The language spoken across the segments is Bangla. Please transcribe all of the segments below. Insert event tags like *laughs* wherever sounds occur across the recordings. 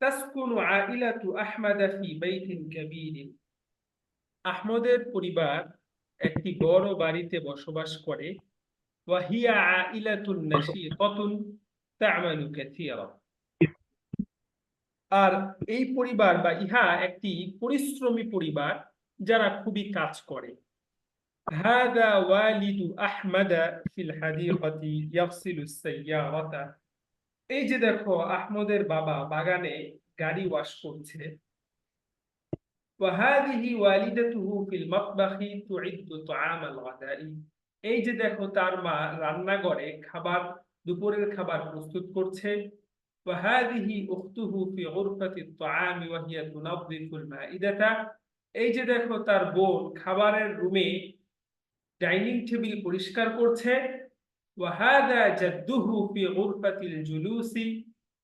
তাসকুনু আইলাতু আহমাদা ফি বাইতিন কাবীরিন আহমদের পরিবার একটি বড় বাড়িতে বসবাস করে ওয়াহিয়া আইলাতুন নাশীতাতুন তা'মালু কাসীরা আর এই পরিবার বা ইহা একটি পরিশ্রমী পরিবার যারা খুবই কাজ করে هذا والد أحمد في الحديقة يغسل السيارة এই যে দেখো, আহমদের বাবা বাগানে গাড়ি ওয়াশ করছে। এই যে দেখো, তার মা রান্নাঘরে খাবার, দুপুরের খাবার প্রস্তুত করছে। এই যে দেখো, তার বোন খাবারের রুমে ডাইনিং টেবিল পরিষ্কার করছে। وهذا جده في غرفة الجلوس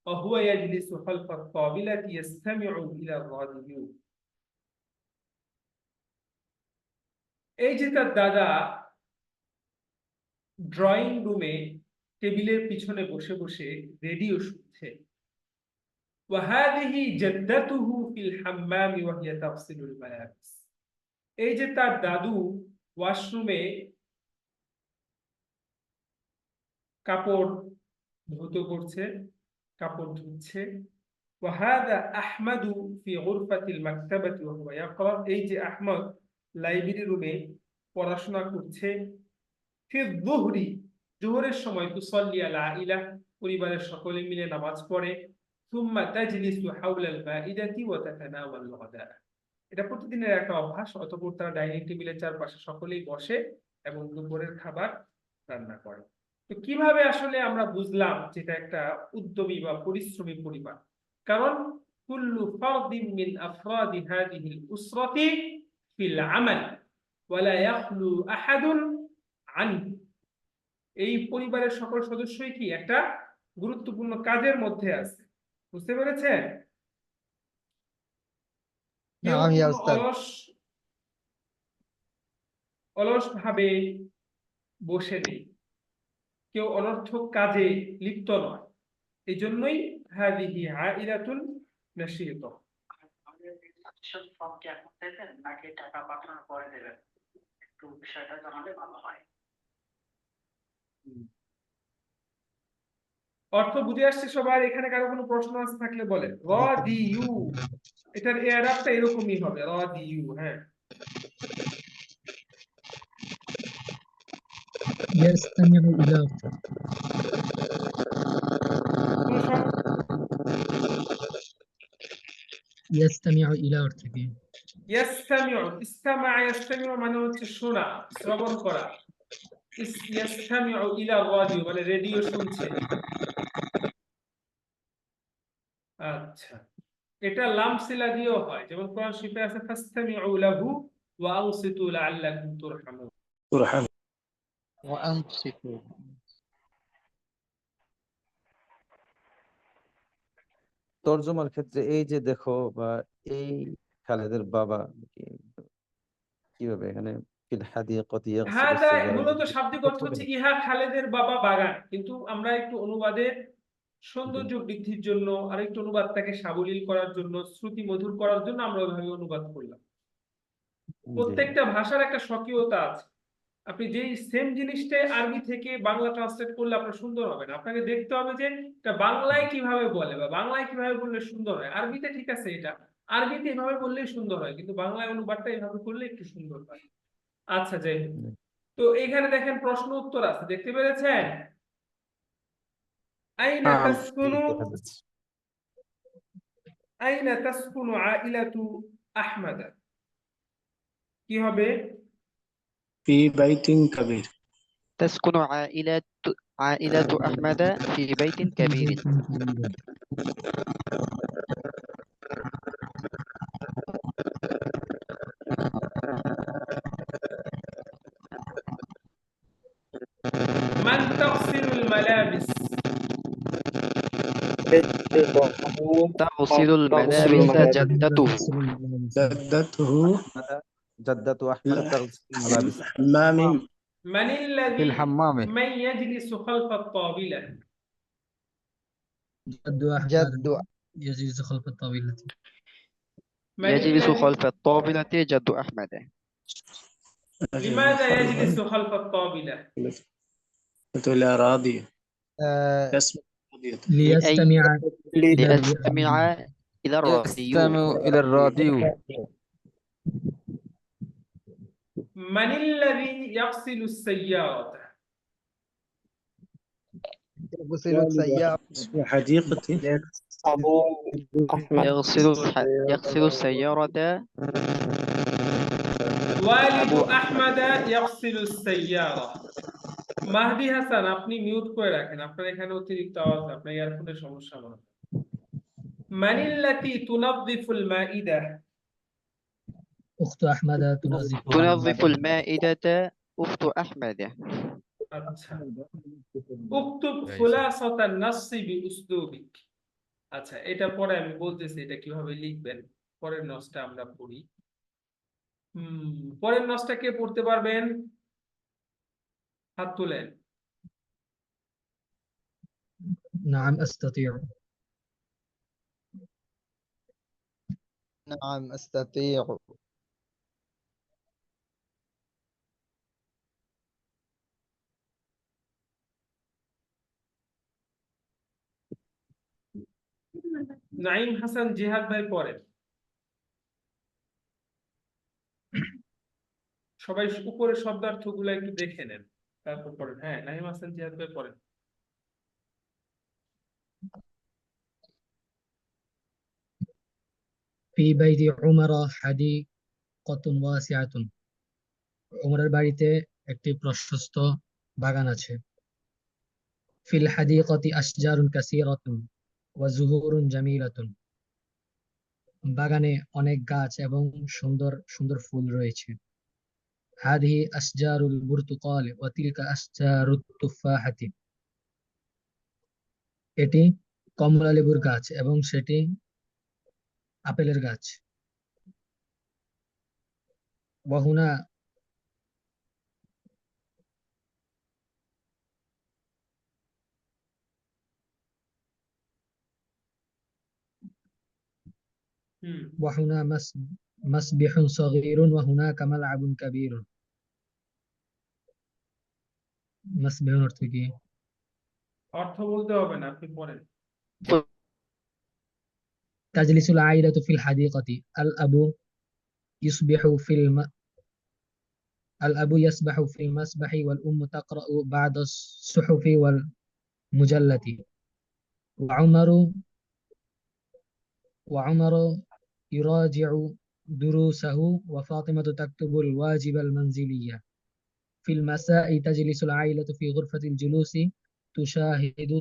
وهو يجلس خلف الطاولة يستمع إلى الراديو এই যে তার দাদা ড্রয়িং রুমে টেবিলের পিছনে বসে বসে রেডিও শুনছে وهذه جدته في الحمام وهي تغسل الملابس এই যে তার দাদু ওয়াশরুমে কাপড় করছে, কাপড় ধুচ্ছে। লাইব্রেরি রুমে পড়াশোনা করছে জোহরের সময় আলা পরিবারের সকলে মিলে নামাজ পড়ে। সুম্মা তাজলিসু হাওলাল মাইদাতি ওয়া তাতানাওয়াল এটা প্রতিদিনের একটা অভ্যাস, অতঃপর তারা ডাইনিং টেবিলের চারপাশে সকলেই বসে এবং দুপুরের খাবার রান্না করে। তো কীভাবে আসলে আমরা বুঝলাম যেটা একটা উদ্যমী বা পরিশ্রমী পরিবার? কারণ কুল্লু ফারদিন মিন আফরাদি হাদিহিল উসরাতি ফিল আমাল ওয়ালা ইয়াখলু আহাদুন আনহু। এই পরিবারের সকল সদস্যই কি একটা গুরুত্বপূর্ণ কাজের মধ্যে আছে? বুঝতে পেরেছেন। অলস অলস ভাবে বসে নেই। কেউ অনর্থক কাজে লিপ্ত নয়। এই জন্যই হাদিহি আইলাতুন নাশীতা। নাকি টাকা পাঠানোর পরে দেবেন? একটু বিষয়টা জানালে ভালো হয়। অর্থ বুঝে আসছে সবার এখানে কারও কোনো প্রশ্ন আছে থাকলে বলে *laughs* র দি ইউ এটার এরাবটা এরকমই হবে র দি ইউ হ্যাঁ। يستمع إلى কোনো সম- يستمع إلى ارتبي ইয়াস্তামিউ ইস্তামা ইয়াস্তামিউ মানে হচ্ছে শোনা শ্রবণ করা ইস- ইয়াস্তামিউ ইলা রাডিও মানে রেডিও শুনছে আচ্ছা এটা লামসিলা দিয়েও হয় যেমন কোরআন শরীফে আছে ফাস্তামিউ লাহু ওয়া আনসিতু লাআল্লাকুম তুরহামুন وأنصتوا তর্জমার ক্ষেত্রে এই যে দেখো বা এই খালেদের বাবা কি- কিভাবে এখানে ফিল হাদিকাতি ইয়াগসিলু হাদা সিগারা মূলত শাব্দিক অর্থ হচ্ছে ইহা খালেদের বাবা বাগান কিন্তু আমরা একটু অনুবাদের সৌন্দর্য বৃদ্ধির জন্য আর একটু অনুবাদটাকে সাবলীল করার জন্য শ্রুতি মধুর করার জন্য আমরা ওইভাবে অনুবাদ করলাম জি। প্রত্যেকটা ভাষার একটা স্বকীয়তা আছে আপনি যেই সেম জিনিসটাই আরবি থেকে বাংলা ট্রান্সলেট করলে আপনার সুন্দর হবে না। আপনাকে দেখতে হবে যে এটা বাংলায় কীভাবে বলে বা বাংলায় কীভাবে বললে সুন্দর হয়। আরবিতে ঠিক আছে এটা। আরবিতে এভাবে বললেই সুন্দর হয় কিন্তু বাংলায় অনুবাদটা এভাবে করলে একটু সুন্দর হয়। আচ্ছা যাই। তো এখানে দেখেন প্রশ্ন উত্তর আছে দেখতে পেরেছেন? আইনা হ্যাঁ, তাসকুনু দেখা যাচ্ছে। আইনা তাসকুনু আইলাতু আহমাদ। কি হবে? في بيت كبير. تسكن عائلة عائلة أحمد في بيت كبير. من تغسل الملابس؟ تغسل الملابس جدته. جدته. جدة أحمد تغسل الملابس حمام من في الذي الحمام. من يجلس خلف الطاولة؟ جد أحمد جد. يجلس خلف الطاولة. من يجلس الذي- خلف الطاولة جد أحمد. لماذا يجلس خلف الطاولة؟ قلت لا راضية اسمع راضية ليستمع لأستمع إلى الراديو. يستمع إلى الراديو. من الذي يغسل السيارة؟ اسم حديقتي يغسل الح- يغسل السيارة والد أحمد يغسل السيارة মাহদি হাসান আপনি মিউট করে রাখেন আপনার এখানে অতিরিক্ত আওয়াজ আপনার ইয়ারফোনের সমস্যা মনে হয় من التي تنظف المائدة أخت أحمد تنظف تنظف المائدة أخت أحمد আচ্ছা উক্তুব খুলাসাতান নাসি বিউসলুবিক আচ্ছা এটা পরে আমি বলতেছি এটা কিভাবে লিখবেন পরের নসটা আমরা পড়ি হুম পরের নসটা কে পড়তে পারবেন হাত তুলেন نعم أستطيع نعم أستطيع নাইম হাসান জিহাদ ভাই পড়েন সবাই উপরে শব্দার্থ গুলো একটু দেখে নেন তারপর পড়েন হ্যাঁ নাইম হাসান জিহাদ ভাই পড়েন في بيت عمر حديقة واسعة উমরের বাড়িতে একটি প্রশস্ত বাগান আছে ফিল হাদিকতি আশজারুন কাসীরাতুন ওয়া জুহুরুন জামিলাতুন। বাগানে অনেক গাছ এবং সুন্দর সুন্দর ফুল রয়েছে। হাদিহি আশজারুল বুরতুকাল ওয়া তিলকা আশজারুত তুফাহাতি এটি কমলা লেবুর গাছ এবং সেটি আপেলের গাছ। ওয়াহুনা وهنا مس- مسبح صغير وهناك ملعب كبير مسبح অর্থ কি অর্থ বলতে হবে না আপনি পড়েন تجلس العائلة في الحديقة الأب يسبح في الم... الأب يسبح في المسبح والأم تقرأ بعض الصحف والمجلة وعمر وعمر يراجع دروسه وفاطمة تكتب الواجب المنزلية في المساء تجلس العائلة في غرفة الجلوس تشاهد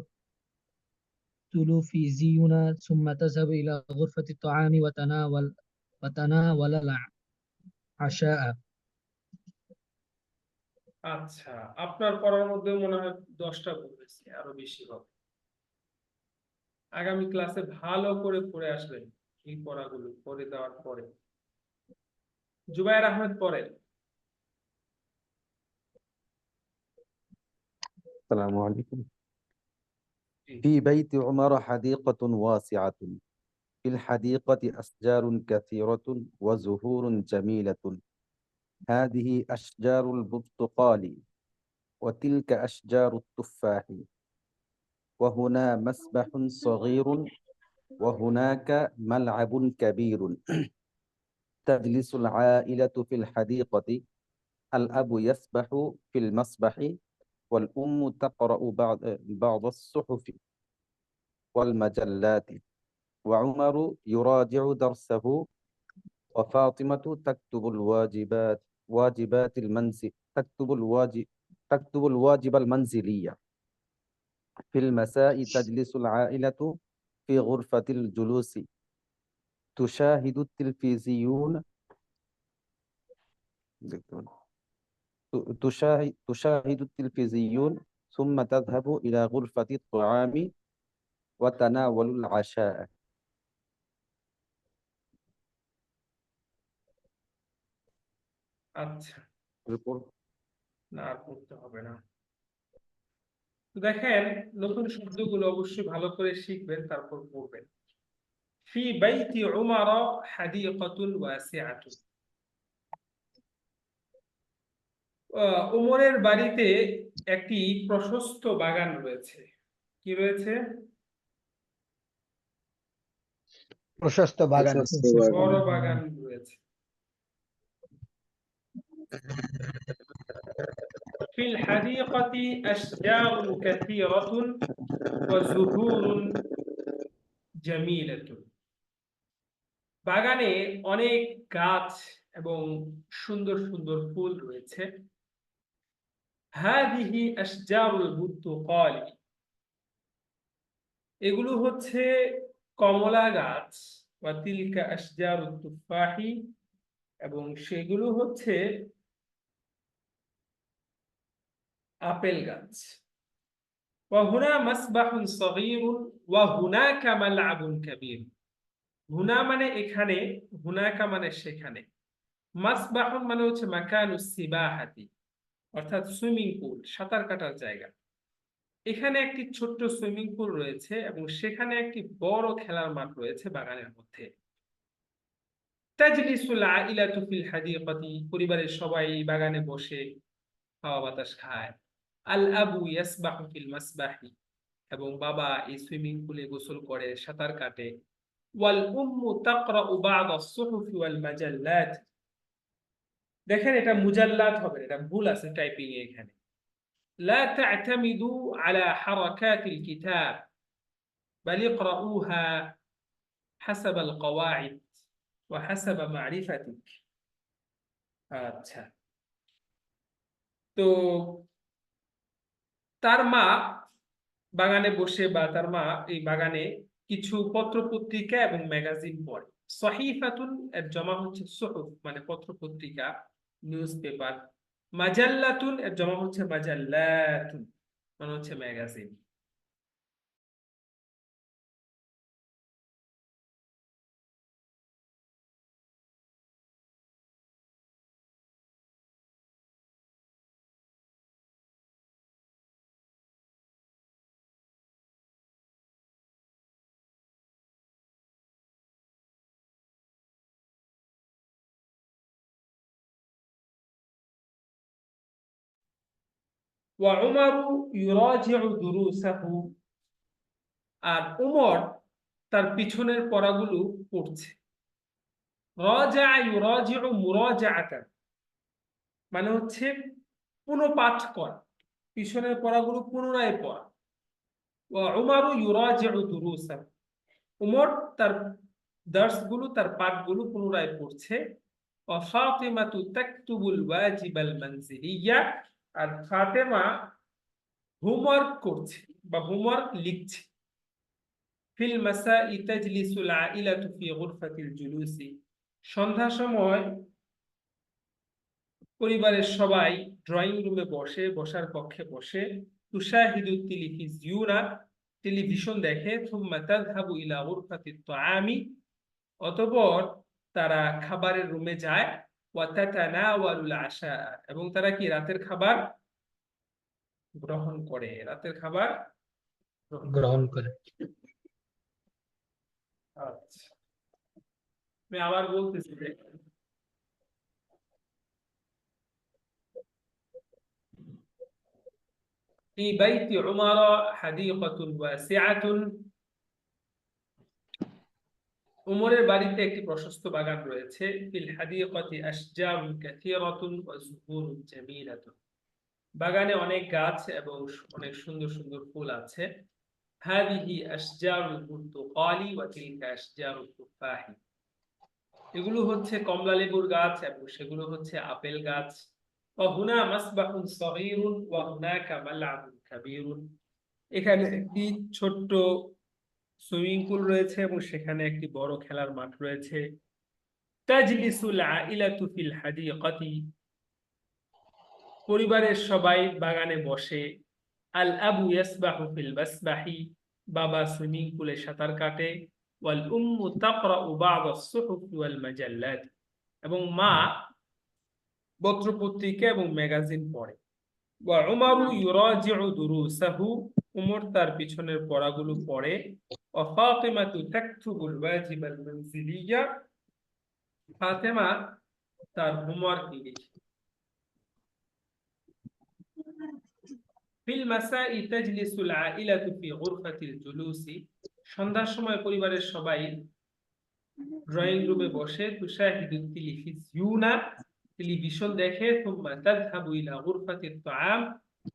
التلفزيون ثم تذهب إلى غرفة الطعام وتناول وتناول العشاء আচ্ছা আপনার পড়ার মধ্যে মনে হয় দশটা পড়েছি আরো বেশি হবে আগামী ক্লাসে ভালো করে পড়ে আসবেন এই পড়াগুলো পড়ে দেওয়ার পরে জুবাইর আহমেদ পড়েন السلام عليكم جي. في بيت عمر حديقة واسعة في الحديقة أشجار كثيرة وزهور جميلة هذه أشجار البرتقال وتلك أشجار التفاح وهنا مسبح صغير وهناك ملعب كبير. تجلس العائلة في الحديقة. الأب يسبح في المسبح والأم تقرأ بعض بعض الصحف والمجلات. وعمر يراجع درسه. وفاطمة تكتب الواجبات واجبات المنزل تكتب الواجب تكتب الواجب المنزلية. في المساء تجلس العائلة في غرفة الجلوس تشاهد التلفزيون تشاهد تشاهد التلفزيون ثم تذهب إلى غرفة الطعام وتناول العشاء আচ্ছা না আর পড়তে হবে না তো দেখেন নতুন শব্দগুলো অবশ্যই ভালো করে শিখবেন তারপর পড়বেন। ফি বাইতি উমার হাদিকাতুন উমরের বাড়িতে একটি প্রশস্ত বাগান রয়েছে। কি রয়েছে? প্রশস্ত বাগান। বড় বাগান রয়েছে। في الحديقة أشجار كثيرة وزهور جميلة বাগানে অনেক গাছ এবং সুন্দর সুন্দর ফুল রয়েছে هذه أشجار البرتقال এগুলো হচ্ছে কমলা গাছ বা তিলকা আশজার তুফাহি এবং সেগুলো হচ্ছে আপেল গাছ। ওয়াহুনা মাসবাহুন সগীরুন ওয়াহুনাকা মালআবুন কাবীর। হুনা মানে এখানে, হুনাকা মানে সেখানে। মাসবাহন মানে হচ্ছে মাকানুস সিবাহাতি, অর্থাৎ সুইমিং পুল, সাঁতার কাটার জায়গা। এখানে একটি ছোট্ট সুইমিং পুল রয়েছে এবং সেখানে একটি বড় খেলার মাঠ রয়েছে বাগানের মধ্যে। তাজলিসুল আইলাতু ফিল হাদিকাতি, পরিবারের সবাই বাগানে বসে হাওয়া বাতাস খায়। আল আবু ইয়াসবাহু ফিল মাসবাহি এবং বাবা এই সুইমিং পুলে গোসল করে সাঁতার কাটে ওয়াল উম্মু তাকরাউ বা'দ আস-সুহুফ ওয়াল মাজাল্লাত দেখেন এটা মুজাল্লাত হবে না, এটা ভুল আছে টাইপিং এ এখানে لا تعتمدوا على حركات الكتاب بل اقرؤوها حسب القواعد وحسب معرفتك আচ্ছা তো তার মা বাগানে বসে বা তার মা এই বাগানে কিছু পত্র পত্রিকা এবং ম্যাগাজিন পড়ে। সহিফাতুন, এর জমা হচ্ছে সুহুফ মানে পত্র পত্রিকা নিউজ পেপার মাজাল্লাতুন, এর জমা হচ্ছে মাজাল্লাতুন মানে হচ্ছে ম্যাগাজিন। আর উমর তার পিছনের পড়াগুলো পড়ছে। মানে হচ্ছে পুনপাঠ করা। পিছনের পড়াগুলো পুনরায় পড়া। উমারু ইউরাজিউ উমর তার দার্সগুলো তার পাঠগুলো পুনরায় পড়ছে। আর ফাতেমা হোমওয়ার্ক করছে বা হোমওয়ার্ক লিখছে। ফিল ফি গুরফাতিল জুলুসি। সন্ধ্যা সময় পরিবারের সবাই ড্রয়িং রুমে বসে, বসার কক্ষে বসে, তুশাহিদু টেলিভিজিউনা টেলিভিশন দেখে, থুম্মা তাযহাবু ইলা গুরফাতিত অতঃপর তারা খাবারের রুমে যায়। ওয়া তাতানাওয়ালুল আশা এবং তারা কি রাতের খাবার গ্রহণ করে রাতের খাবার গ্রহণ করে আচ্ছা আমি আবার বলতেছি দেখেন। في بيت عمر حديقة واسعة উমরের বাড়িতে একটি প্রশস্ত বাগান রয়েছে। বাগানে অনেক গাছ এবং অনেক সুন্দর সুন্দর ফুল আছে। এগুলো হচ্ছে কমলা লেবুর গাছ এবং সেগুলো হচ্ছে আপেল গাছ। এখানে একটি ছোট্ট সুইমিং পুল রয়েছে এবং সেখানে একটি বড় খেলার মাঠ রয়েছে। তাজলিসুল আইলাতু ফিল হাদিকাতি। পরিবারের সবাই বাগানে বসে। আল আবু ইয়াসবাহু ফিল বাসবাহি বাবা সুইমিং পুলে সাঁতার কাটে। ওয়াল উম্মু তাকরাউ বা'দ আস-সুহুফ ওয়াল মাজাল্লাত এবং মা পত্রপত্রিকা এবং ম্যাগাজিন পড়ে। ওয়া উমারু ইউরাজিউ দুরুসাহু। উমর তার পিছনের পড়াগুলো পড়ে ফাতেমা তার হোমওয়ার্ক লিখে ফিল মাসাই তাজলিসুল আইলাতু ফি গুরফাতিল জুলুসি, সন্ধ্যার সময় পরিবারের সবাই ড্রয়িং রুমে বসে তুশাহিদুল তিলিফিজিউনা টেলিভিশন দেখে তুম্মা তাযহাবু ইলা গুরফাতিত তাআম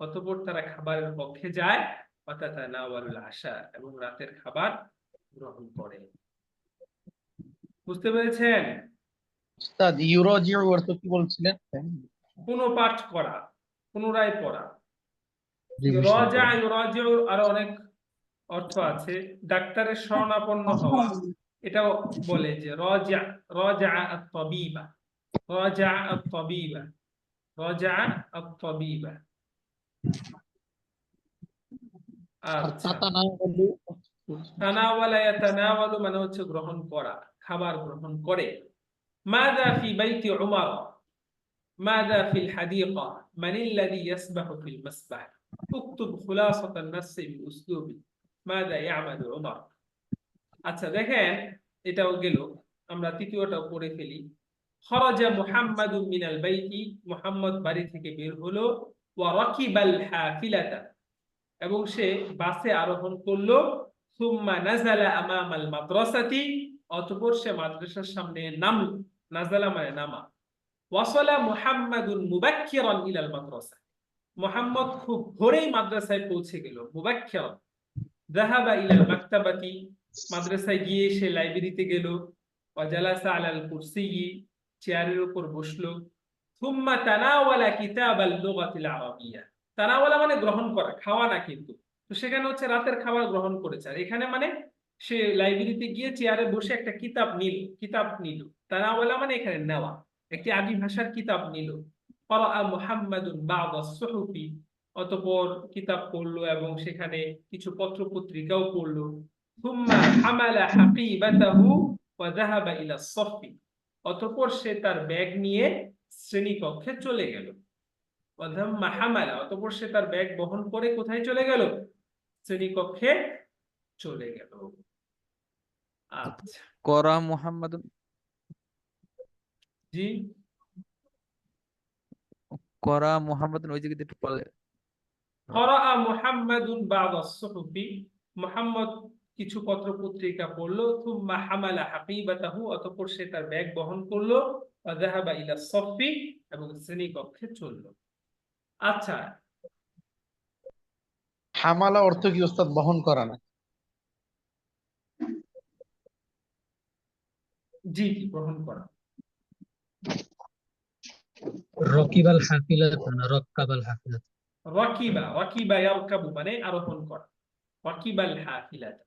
অতঃপর তারা খাবারের পক্ষে যায়। আশা এবং রাতের খাবার গ্রহণ করে। বুঝতে পেরেছেন? কি বলছিলেন? পুনঃপাঠ করা পুনরায় পড়া। আরও অনেক অর্থ আছে। ডাক্তারের শরণাপন্ন হওয়া এটাও বলে যে রজা রজা আত-তাবিবা রজা আত-তাবিবা রজা আচ্ছা। আচ্ছা, মানে হচ্ছে গ্রহণ করা খাবার গ্রহণ করে। আচ্ছা দেখেন এটাও গেল। আমরা তৃতীয়টাও পড়ে ফেলি। খরাজা মুহাম্মাদুম মিনাল বাইতি মুহাম্মদ বাড়ি থেকে বের হলো। ওয়া রাকিবাল হাফিলাতা এবং সে বাসে আরোহণ করল, সুম্মা নাজালা আমামাল মাদ্রাসাতি অতঃপর সে মাদ্রাসার সামনে নামলো। নাজালা মানে নামা। ওয়াসালা মুহাম্মাদুন মুবাক্কিরান ইলাল মাদ্রাসা। মুহাম্মদ খুব ভোরেই মাদ্রাসায় পৌঁছে গেল, মুবাক্কিরান। যাহাবা ইলাল মাকতাবাতি, মাদ্রাসায় গিয়ে সে লাইব্রেরিতে গেল। ওয়াজালাসা আলাল কুরসিয়ি, চেয়ারের উপর বসল। থুম্মা তানাওয়ালা কিতাবাল লুগাতিল আরাবিয়া। তানাওয়ালা মানে গ্রহণ করা, খাওয়া না কিন্তু। তো সেখানে হচ্ছে রাতের খাবার গ্রহণ করেছে। আর এখানে মানে সে লাইব্রেরিতে গিয়ে চেয়ারে বসে একটা কিতাব নিল কিতাব নিল। তানাওয়ালা মানে এখানে নেওয়া, একটি আদি ভাষার কিতাব নিল। অতপর কিতাব পড়ল এবং সেখানে কিছু পত্র পত্রিকাও পড়ল অতপর সে তার ব্যাগ নিয়ে শ্রেণীকক্ষে চলে গেল। অতপর সে তার ব্যাগ বহন করে কোথায় চলে গেল? শ্রেণীকক্ষে চলে গেল। আচ্ছা। করা জি। করা ওই একটু করা কিছু পত্র পত্রিকা পড়ল থুম্মা হামালা হাকিবাতাহু অতঃপর সে তার ব্যাগ বহন করল ওয়া যাহাবা ইলা সফি এবং শ্রেণীকক্ষে চলল। আচ্ছা। হামালা অর্থ কি উস্তাদ বহন করা না। জি গ্রহণ করা। রকিবাল হাফিলাত না রক্কাবাল হাফিলাত। রাকিবা রাকিবা ইয়ারকাবু মানে আরোহণ করা। রাকিবাল হাফিলাত।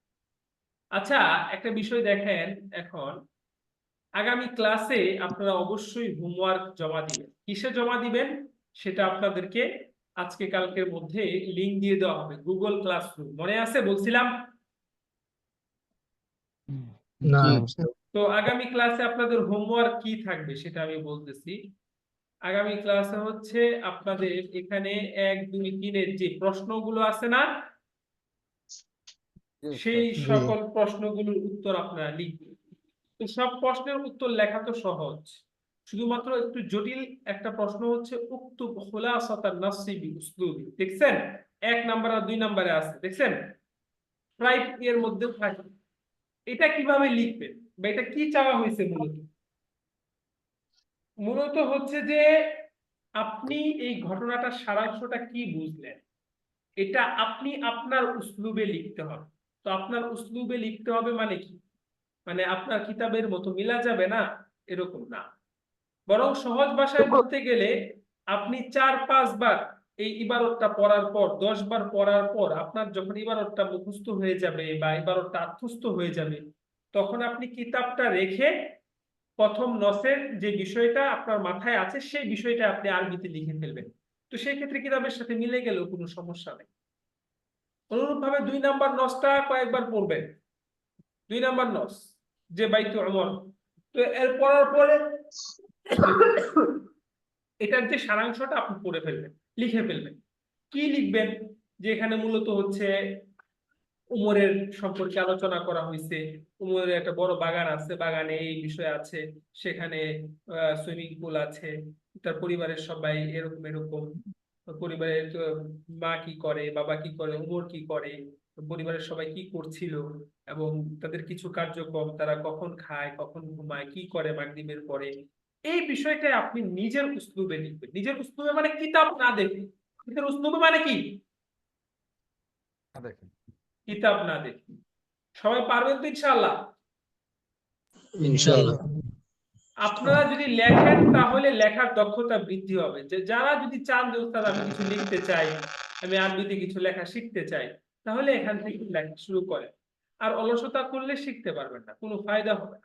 আচ্ছা একটা বিষয় দেখেন এখন। আগামী ক্লাসে আপনারা অবশ্যই হোমওয়ার্ক জমা দিবেন। কিসে জমা দিবেন? সেটা আপনাদেরকে আজকে কালকের মধ্যে লিংক দিয়ে দেওয়া হবে। গুগল ক্লাসরুম মনে আছে? বলছিলাম? না তো আগামী ক্লাসে আপনাদের হোমওয়ার্ক কি থাকবে সেটা আমি বলতেছি। আগামী ক্লাসে হচ্ছে আপনাদের এখানে এক দুই তিনের যে প্রশ্নগুলো আছে না? সেই সকল প্রশ্নগুলোর উত্তর আপনারা লিখবেন। তো সব প্রশ্নের উত্তর লেখা তো সহজ। শুধুমাত্র একটু জটিল একটা প্রশ্ন হচ্ছে উক্তুব খুলাসাতান নাসি বি উসলুবি। দেখছেন? এক নাম্বার আর দুই নাম্বারে আছে, দেখছেন? প্রায় এর মধ্যে থাকে এটা কীভাবে লিখবেন বা এটা কি চাওয়া হয়েছে মূলত? মূলত হচ্ছে যে, আপনি এই ঘটনাটার সারাংশটা কি বুঝলেন? এটা আপনি আপনার উসলুবে লিখতে হবে। তো আপনার উসলুবে লিখতে হবে মানে কি? মানে আপনার কিতাবের মতো মিলা যাবে না? এরকম না। বরং সহজ ভাষায় বলতে গেলে আপনি চার পাঁচবার এই ইবারতটা পড়ার পর দশ বার পড়ার পর আপনার যখন ইবারতটা মুখস্থ হয়ে যাবে বা ইবারতটা আত্মস্থ হয়ে যাবে তখন আপনি কিতাবটা রেখে প্রথম নসের যে বিষয়টা আপনার মাথায় আছে সেই বিষয়টা আপনি আরবিতে লিখে ফেলবেন। তো সেই ক্ষেত্রে কিতাবের সাথে মিলে গেলেও কোনো সমস্যা নেই। অনুরূপভাবে দুই নাম্বার নসটা কয়েকবার পড়বেন। দুই নাম্বার নস যে বাইতু অমর তো এর পড়ার পরে এটার যে সারাংশটা আপনি পড়ে ফেলবেন, লিখে ফেলবেন। কি লিখবেন? যে এখানে মূলত হচ্ছে উমরের সম্পর্কে আলোচনা করা হয়েছে। উমরের একটা বড় বাগান আছে, বাগানে এই বিষয় আছে। সেখানে সুইমিং পুল আছে। তার পরিবারের সবাই এরকম এরকম। পরিবারের মা কি করে, বাবা কি করে, উমর কি করে, পরিবারের সবাই কি করছিল এবং তাদের কিছু কার্যক্রম তারা কখন খায়, কখন ঘুমায়, কি করে মাগরিবের পরে এই বিষয়টা আপনি নিজের উসলুবে লিখবেন। নিজের উসলুবে মানে কিতাব না দেখে। নিজের উসলুবে মানে কি? কিতাব না দেখে। সবাই পারবেন তো ইনশাআল্লাহ? ইনশাআল্লাহ। আপনারা যদি লেখেন তাহলে লেখার দক্ষতা বৃদ্ধি হবে। যে যারা যদি চান যে উস্তাদ আমি কিছু লিখতে চাই আমি আরবিতে কিছু লেখা শিখতে চাই তাহলে এখান থেকে লেখা শুরু করেন। আর অলসতা করলে শিখতে পারবেন না কোনো ফায়দা হবে না।